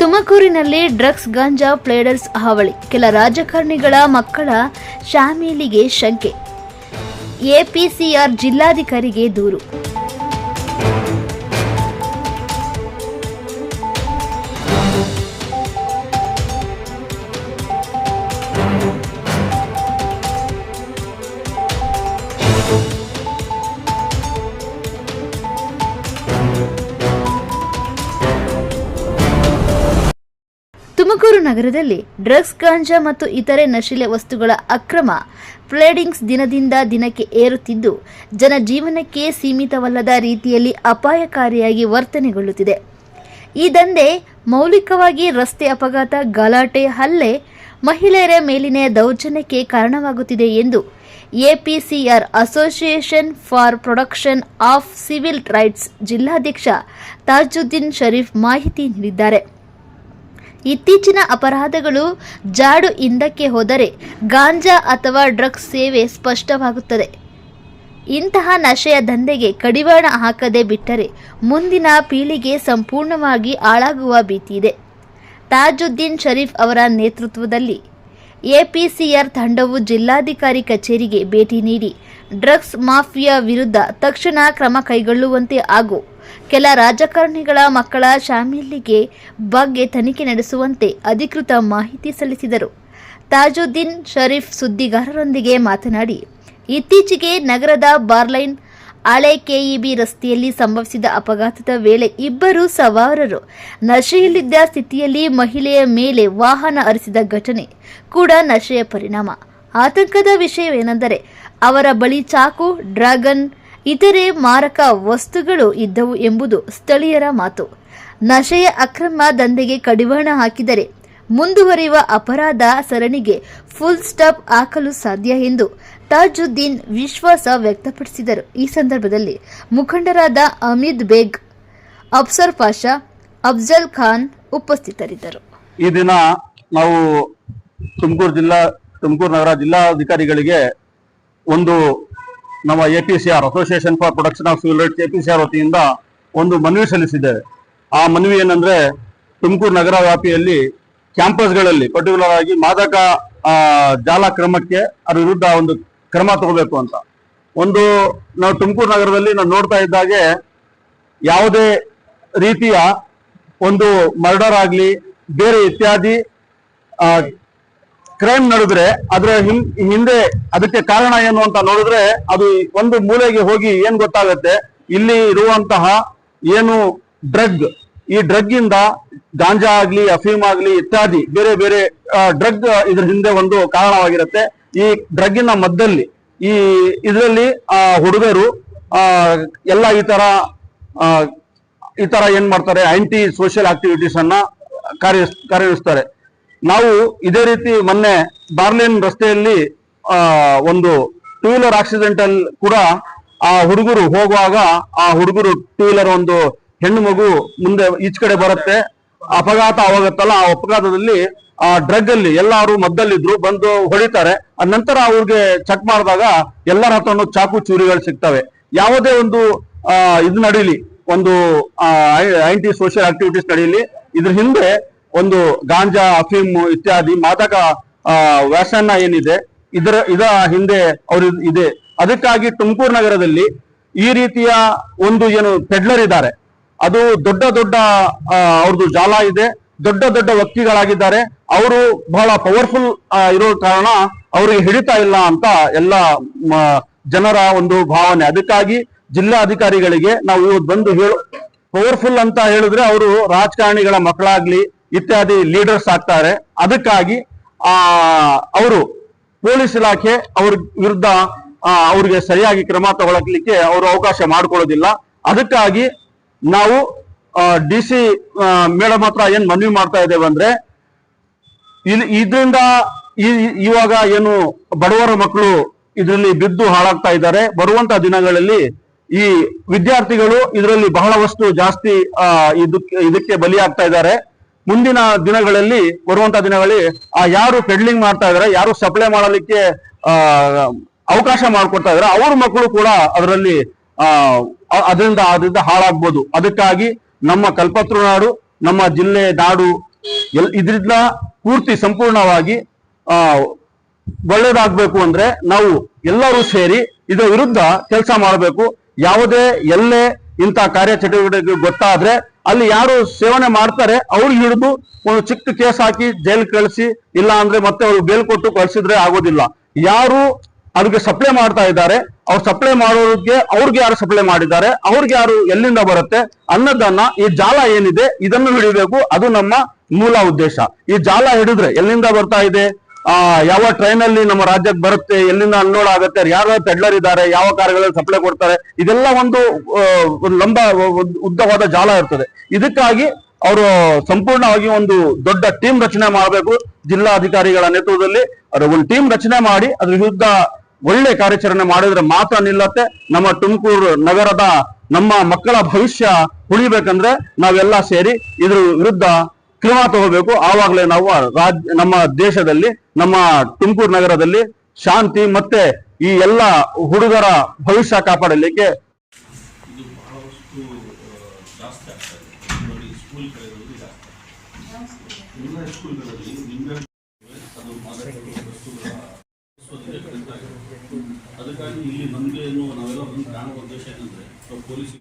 ತುಮಕೂರಿನಲ್ಲಿ ಡ್ರಗ್ಸ್ ಗಾಂಜಾ ಪ್ಲೇಡರ್ಸ್ ಹಾವಳಿ. ಕೆಲ ರಾಜಕಾರಣಿಗಳ ಮಕ್ಕಳ ಶಾಮೀಲಿಗೆ ಶಂಕೆ. ಎಪಿಸಿಆರ್ ಜಿಲ್ಲಾಧಿಕಾರಿಗೆ ದೂರು. ನಗರದಲ್ಲಿ ಡ್ರಗ್ಸ್ ಗಾಂಜಾ ಮತ್ತು ಇತರೆ ನಶೀಲೆ ವಸ್ತುಗಳ ಅಕ್ರಮ ಫ್ಲೇಡಿಂಗ್ಸ್ ದಿನದಿಂದ ದಿನಕ್ಕೆ ಏರುತ್ತಿದ್ದು, ಜನಜೀವನಕ್ಕೆ ಸೀಮಿತವಲ್ಲದ ರೀತಿಯಲ್ಲಿ ಅಪಾಯಕಾರಿಯಾಗಿ ವರ್ತನೆಗೊಳ್ಳುತ್ತಿದೆ. ಈ ದಂಧೆ ಮೌಲಿಕವಾಗಿ ರಸ್ತೆ ಅಪಘಾತ, ಗಲಾಟೆ, ಹಲ್ಲೆ, ಮಹಿಳೆಯರ ಮೇಲಿನ ದೌರ್ಜನ್ಯಕ್ಕೆ ಕಾರಣವಾಗುತ್ತಿದೆ ಎಂದು APCR association for production of civil rights ಜಿಲ್ಲಾಧ್ಯಕ್ಷ ತಾಜುದ್ದೀನ್ ಶರೀಫ್ ಮಾಹಿತಿ ನೀಡಿದ್ದಾರೆ. ಇತ್ತೀಚಿನ ಅಪರಾಧಗಳು ಜಾಡು ಹಿಂದಕ್ಕೆ ಹೋದರೆ ಗಾಂಜಾ ಅಥವಾ ಡ್ರಗ್ಸ್ ಸೇವೆ ಸ್ಪಷ್ಟವಾಗುತ್ತದೆ. ಇಂತಹ ನಶೆಯ ದಂಧೆಗೆ ಕಡಿವಾಣ ಹಾಕದೆ ಬಿಟ್ಟರೆ ಮುಂದಿನ ಪೀಳಿಗೆ ಸಂಪೂರ್ಣವಾಗಿ ಹಾಳಾಗುವ ಭೀತಿಯಿದೆ ತಾಜುದ್ದೀನ್ ಶರೀಫ್ ಅವರ ನೇತೃತ್ವದಲ್ಲಿ ಎಪಿಸಿಆರ್ ತಂಡವು ಜಿಲ್ಲಾಧಿಕಾರಿ ಕಚೇರಿಗೆ ಭೇಟಿ ನೀಡಿ ಡ್ರಗ್ಸ್ ಮಾಫಿಯಾ ವಿರುದ್ಧ ತಕ್ಷಣ ಕ್ರಮ ಕೈಗೊಳ್ಳುವಂತೆ ಹಾಗೂ ಕೆಲ ರಾಜಕಾರಣಿಗಳ ಮಕ್ಕಳ ಶಾಮೀಲಿಗೆ ಬಗ್ಗೆ ತನಿಖೆ ನಡೆಸುವಂತೆ ಅಧಿಕೃತ ಮಾಹಿತಿ ಸಲ್ಲಿಸಿದರು. ತಾಜುದ್ದೀನ್ ಶರೀಫ್ ಸುದ್ದಿಗಾರರೊಂದಿಗೆ ಮಾತನಾಡಿ, ಇತ್ತೀಚೆಗೆ ನಗರದ ಬಾರ್ಲೈನ್ ಹಳೆ ಕೆಇಬಿ ರಸ್ತೆಯಲ್ಲಿ ಸಂಭವಿಸಿದ ಅಪಘಾತದ ವೇಳೆ ಇಬ್ಬರು ಸವಾರರು ನಶೆಯಲ್ಲಿದ್ದ ಸ್ಥಿತಿಯಲ್ಲಿ ಮಹಿಳೆಯ ಮೇಲೆ ವಾಹನ ಹರಿಸಿದ ಘಟನೆ ಕೂಡ ನಶೆಯ ಪರಿಣಾಮ. ಆತಂಕದ ವಿಷಯವೇನೆಂದರೆ, ಅವರ ಬಳಿ ಚಾಕು, ಡ್ರ್ಯಾಗನ್ ಇತರೆ ಮಾರಕ ವಸ್ತುಗಳು ಇದ್ದವು ಎಂಬುದು ಸ್ಥಳೀಯರ ಮಾತು. ನಶೆಯ ಅಕ್ರಮ ದಂಧೆಗೆ ಕಡಿವಾಣ ಹಾಕಿದರೆ ಮುಂದುವರಿಯುವ ಅಪರಾಧ ಸರಣಿಗೆ ಫುಲ್ ಸ್ಟಾಪ್ ಹಾಕಲು ಸಾಧ್ಯ ಎಂದು ತಾಜುದ್ದೀನ್ ವಿಶ್ವಾಸ ವ್ಯಕ್ತಪಡಿಸಿದರು. ಈ ಸಂದರ್ಭದಲ್ಲಿ ಮುಖಂಡರಾದ ಅಮಿದ್ ಬೇಗ್, ಅಫ್ಸರ್ ಪಾಷಾ, ಅಫ್ಜಲ್ ಖಾನ್ ಉಪಸ್ಥಿತರಿದ್ದರು. ಈ ದಿನ ನಾವು ತುಮಕೂರು ಜಿಲ್ಲಾ, ತುಮಕೂರು ನಗರ ಜಿಲ್ಲಾಧಿಕಾರಿಗಳಿಗೆ ಒಂದು ನಮ್ಮ A P C R association for production of civil rights A P C R ವತಿಯಿಂದ ಒಂದು ಮನವಿ ಸಲ್ಲಿಸಿದ್ದೇವೆ. ಆ ಮನವಿ ಏನಂದ್ರೆ, ತುಮಕೂರು ನಗರ ವ್ಯಾಪಿಯಲ್ಲಿ ಕ್ಯಾಂಪಸ್ಗಳಲ್ಲಿ ಪರ್ಟಿಕ್ಯುಲರ್ ಆಗಿ ಮಾದಕ ಜಾಲ ಕ್ರಮಕ್ಕೆ ಅದ್ರ ವಿರುದ್ಧ ಒಂದು ಕ್ರಮ ತಗೋಬೇಕು ಅಂತ. ಒಂದು, ನಾವು ತುಮಕೂರು ನಗರದಲ್ಲಿ ನಾವು ನೋಡ್ತಾ ಇದ್ದಾಗೆ ಯಾವುದೇ ರೀತಿಯ ಒಂದು ಮರ್ಡರ್ ಆಗಲಿ, ಬೇರೆ ಇತ್ಯಾದಿ ಕ್ರೈಮ್ ನಡೆದ್ರೆ ಅದರ ಹಿಂದೆ ಅದಕ್ಕೆ ಕಾರಣ ಏನು ಅಂತ ನೋಡಿದ್ರೆ ಅದು ಒಂದು ಮೂಲೆಗೆ ಹೋಗಿ ಏನ್ ಗೊತ್ತಾಗತ್ತೆ? ಇಲ್ಲಿ ಇರುವಂತಹ ಏನು ಡ್ರಗ್ ಈ ಡ್ರಗ್ ಇಂದ ಗಾಂಜಾ ಆಗ್ಲಿ ಅಫೀಮ್ ಆಗ್ಲಿ ಇತ್ಯಾದಿ ಬೇರೆ ಬೇರೆ ಡ್ರಗ್ ಇದ್ರ ಹಿಂದೆ ಒಂದು ಕಾರಣವಾಗಿರುತ್ತೆ. ಈ ಡ್ರಗ್ಗಿನ ಮದ್ದಲ್ಲಿ ಈ ಇದರಲ್ಲಿ ಆ ಹುಡುಗರು ಆ, ಎಲ್ಲ ಈ ತರ ಈ ತರ ಏನ್ ಮಾಡ್ತಾರೆ? ಆಂಟಿ ಸೋಷಿಯಲ್ ಆಕ್ಟಿವಿಟೀಸ್ ಅನ್ನ ಕಾರ್ಯ ಕಾರ್ಯನಿರ್ವಹಿಸ್ತಾರೆ. ನಾವು ಇದೇ ರೀತಿ ಮೊನ್ನೆ ಬಾರ್ಲಿನ್ ರಸ್ತೆಯಲ್ಲಿ ಒಂದು ಟೂ ವೀಲರ್ ಆಕ್ಸಿಡೆಂಟ್ ಅಲ್ಲಿ ಕೂಡ ಆ ಹುಡುಗರು ಹೋಗುವಾಗ ಆ ಹುಡುಗರು ಟೂ ವೀಲರ್ ಒಂದು ಹೆಣ್ಣು ಮಗು ಮುಂದೆ ಈಚ್ ಕಡೆ ಬರುತ್ತೆ. ಅಪಘಾತ ಆಗುತ್ತಲ್ಲ ಆ ಅಪಘಾತದಲ್ಲಿ ಆ ಡ್ರಗ್ ಅಲ್ಲಿ ಎಲ್ಲಾರು ಮದ್ದಲ್ಲಿದ್ರು, ಬಂದು ಹೊಡಿತಾರೆ. ಆ ನಂತರ ಅವ್ರಿಗೆ ಚೆಕ್ ಮಾಡಿದಾಗ ಎಲ್ಲರ ಹತ್ರನೂ ಚಾಕು ಚೂರಿಗಳು ಸಿಗ್ತವೆ. ಯಾವುದೇ ಒಂದು ಇದು ನಡೀಲಿ. ಒಂದು ಆಂಟಿ ಸೋಷಿಯಲ್ ಆಕ್ಟಿವಿಟೀಸ್ ನಡೀಲಿ. ಇದ್ರ ಹಿಂದೆ ಒಂದು ಗಾಂಜಾ, ಅಫೀಮ್ ಇತ್ಯಾದಿ ಮಾದಕ ವ್ಯಾಸನ್ನ ವ್ಯಸನ ಏನಿದೆ, ಇದರ, ಇದ ಹಿಂದೆ ಅವರು ಇದೆ. ಅದಕ್ಕಾಗಿ ತುಮಕೂರು ನಗರದಲ್ಲಿ ಈ ರೀತಿಯ ಒಂದು ಏನು ಪೆಡ್ಲರ್ ಇದ್ದಾರೆ. ಅದು ದೊಡ್ಡ ದೊಡ್ಡ ಅವ್ರದ್ದು ಜಾಲ ಇದೆ. ದೊಡ್ಡ ದೊಡ್ಡ ವ್ಯಕ್ತಿಗಳಾಗಿದ್ದಾರೆ. ಅವರು ಬಹಳ ಪವರ್ಫುಲ್ ಇರೋ ಕಾರಣ ಅವರಿಗೆ ಹಿಡಿತಾ ಇಲ್ಲ ಅಂತ ಎಲ್ಲ ಜನರ ಒಂದು ಭಾವನೆ. ಅದಕ್ಕಾಗಿ ಜಿಲ್ಲಾ ಅಧಿಕಾರಿಗಳಿಗೆ ನಾವು ಇವತ್ತು ಬಂದು ಹೇಳ ಪವರ್ಫುಲ್ ಅಂತ ಹೇಳಿದ್ರೆ ಅವರು ರಾಜಕಾರಣಿಗಳ ಮಕ್ಕಳಾಗ್ಲಿ ಇತ್ಯಾದಿ ಲೀಡರ್ಸ್ ಆಗ್ತಾರೆ. ಅದಕ್ಕಾಗಿ, ಆ, ಅವರು ಪೊಲೀಸ್ ಇಲಾಖೆ ಅವ್ರ ವಿರುದ್ಧ ಅವ್ರಿಗೆ ಸರಿಯಾಗಿ ಕ್ರಮ ತಗೊಳಕ್ಲಿಕ್ಕೆ ಅವರು ಅವಕಾಶ ಮಾಡ್ಕೊಳ್ಳೋದಿಲ್ಲ. ಅದಕ್ಕಾಗಿ ನಾವು ಡಿ ಸಿ ಮೇಡಮ್ ಹತ್ರ ಏನ್ ಮನವಿ ಮಾಡ್ತಾ ಇದ್ದೇವೆ ಅಂದ್ರೆ ಇದರಿಂದ ಇವಾಗ ಏನು ಬಡವರ ಮಕ್ಕಳು ಇದರಲ್ಲಿ ಬಿದ್ದು ಹಾಳಾಗ್ತಾ ಇದ್ದಾರೆ. ಬರುವಂತ ದಿನಗಳಲ್ಲಿ ಈ ವಿದ್ಯಾರ್ಥಿಗಳು ಇದರಲ್ಲಿ ಬಹಳಷ್ಟು ಜಾಸ್ತಿ ಇದಕ್ಕೆ ಬಲಿಯಾಗ್ತಾ ಇದ್ದಾರೆ. ಮುಂದಿನ ದಿನಗಳಲ್ಲಿ, ಬರುವಂತ ದಿನಗಳಲ್ಲಿ, ಆ ಯಾರು ಪೆಡ್ಲಿಂಗ್ ಮಾಡ್ತಾ ಇದಾರೆ, ಯಾರು ಸಪ್ಲೈ ಮಾಡಲಿಕ್ಕೆ ಅವಕಾಶ ಮಾಡಿಕೊಡ್ತಾ ಇದಾರೆ, ಅವ್ರ ಮಕ್ಕಳು ಕೂಡ ಅದರಲ್ಲಿ ಅದರಿಂದ ಅದರಿಂದ ಹಾಳಾಗ್ಬೋದು. ಅದಕ್ಕಾಗಿ ನಮ್ಮ ಕಲ್ಪತೃ ನಾಡು, ನಮ್ಮ ಜಿಲ್ಲೆ ನಾಡು, ಎಲ್, ಇದರಿಂದ ಪೂರ್ತಿ ಸಂಪೂರ್ಣವಾಗಿ, ಆ, ಒಳ್ಳೇದಾಗ್ಬೇಕು ಅಂದ್ರೆ ನಾವು ಎಲ್ಲರೂ ಸೇರಿ ಇದರ ವಿರುದ್ಧ ಕೆಲಸ ಮಾಡಬೇಕು. ಯಾವುದೇ ಎಲ್ಲೇ ಇಂಥ ಕಾರ್ಯಚಟುವಟಿಕೆ ಗೊತ್ತಾದ್ರೆ ಅಲ್ಲಿ ಯಾರು ಸೇವನೆ ಮಾಡ್ತಾರೆ ಅವ್ರಿಗೆ ಹಿಡಿದು ಒಂದು ಚಿಕ್ಕ ಕೇಸ್ ಹಾಕಿ ಜೈಲ್ ಕಳಿಸಿ, ಇಲ್ಲ ಅಂದ್ರೆ ಮತ್ತೆ ಅವ್ರು ಬೇಲ್ ಕೊಟ್ಟು ಕಳ್ಸಿದ್ರೆ ಆಗೋದಿಲ್ಲ. ಯಾರು ಅದಕ್ಕೆ ಸಪ್ಲೈ ಮಾಡ್ತಾ ಇದ್ದಾರೆ, ಅವ್ರು ಸಪ್ಲೈ ಮಾಡೋದಕ್ಕೆ ಅವ್ರಿಗೆ ಯಾರು ಸಪ್ಲೈ ಮಾಡಿದ್ದಾರೆ, ಅವ್ರಿಗೆ ಯಾರು ಎಲ್ಲಿಂದ ಬರುತ್ತೆ ಅನ್ನೋದನ್ನ ಈ ಜಾಲ ಏನಿದೆ ಇದನ್ನು ಹಿಡಿಬೇಕು, ಅದು ನಮ್ಮ ಮೂಲ ಉದ್ದೇಶ. ಈ ಜಾಲ ಹಿಡಿದ್ರೆ ಎಲ್ಲಿಂದ ಬರ್ತಾ ಇದೆ? ಆ, ಯಾವ ಟ್ರೈನ್ ಅಲ್ಲಿ ನಮ್ಮ ರಾಜ್ಯಕ್ಕೆ ಬರುತ್ತೆ, ಎಲ್ಲಿಂದ ಅನ್ಲೋಡ್ ಆಗುತ್ತೆ, ಯಾರು ಪೆಡ್ಲರ್ ಇದ್ದಾರೆ, ಯಾವ ಕಾರ್ಗಳಲ್ಲಿ ಸಪ್ಲೈ ಕೊಡ್ತಾರೆ, ಇದೆಲ್ಲ ಒಂದು ಲಂಬ ಉದ್ದವಾದ ಜಾಲ ಇರ್ತದೆ. ಇದಕ್ಕಾಗಿ ಅವರು ಸಂಪೂರ್ಣವಾಗಿ ಒಂದು ದೊಡ್ಡ ಟೀಮ್ ರಚನೆ ಮಾಡಬೇಕು. ಜಿಲ್ಲಾಧಿಕಾರಿಗಳ ನೇತೃತ್ವದಲ್ಲಿ ಅವರು ಒಂದು ಟೀಮ್ ರಚನೆ ಮಾಡಿ, ಅದ್ರ ವಿರುದ್ಧ ಒಳ್ಳೆ ಕಾರ್ಯಾಚರಣೆ ಮಾಡಿದ್ರೆ ಮಾತ್ರ ನಿಲ್ಲತ್ತೆ. ನಮ್ಮ ತುಮಕೂರು ನಗರದ ನಮ್ಮ ಮಕ್ಕಳ ಭವಿಷ್ಯ ಉಳಿಬೇಕಂದ್ರೆ ನಾವೆಲ್ಲ ಸೇರಿ ಇದ್ರ ವಿರುದ್ಧ ಕ್ರಮ ತಗೋಬೇಕು. ಆವಾಗಲೇ ನಾವು ರಾಜ್ಯ ನಮ್ಮ ದೇಶದಲ್ಲಿ, ನಮ್ಮ ತುಮಕೂರು ನಗರದಲ್ಲಿ ಶಾಂತಿ ಮತ್ತೆ ಈ ಎಲ್ಲ ಹುಡುಗರ ಭವಿಷ್ಯ ಕಾಪಾಡಲಿಕ್ಕೆ ಅದಕ್ಕಾಗಿ ಇಲ್ಲಿ ನಮಗೆ ಏನು, ನಾವೆಲ್ಲ ಒಂದು ಕಾಣುವ ಉದ್ದೇಶ ಏನಂದ್ರೆ ಪೊಲೀಸ್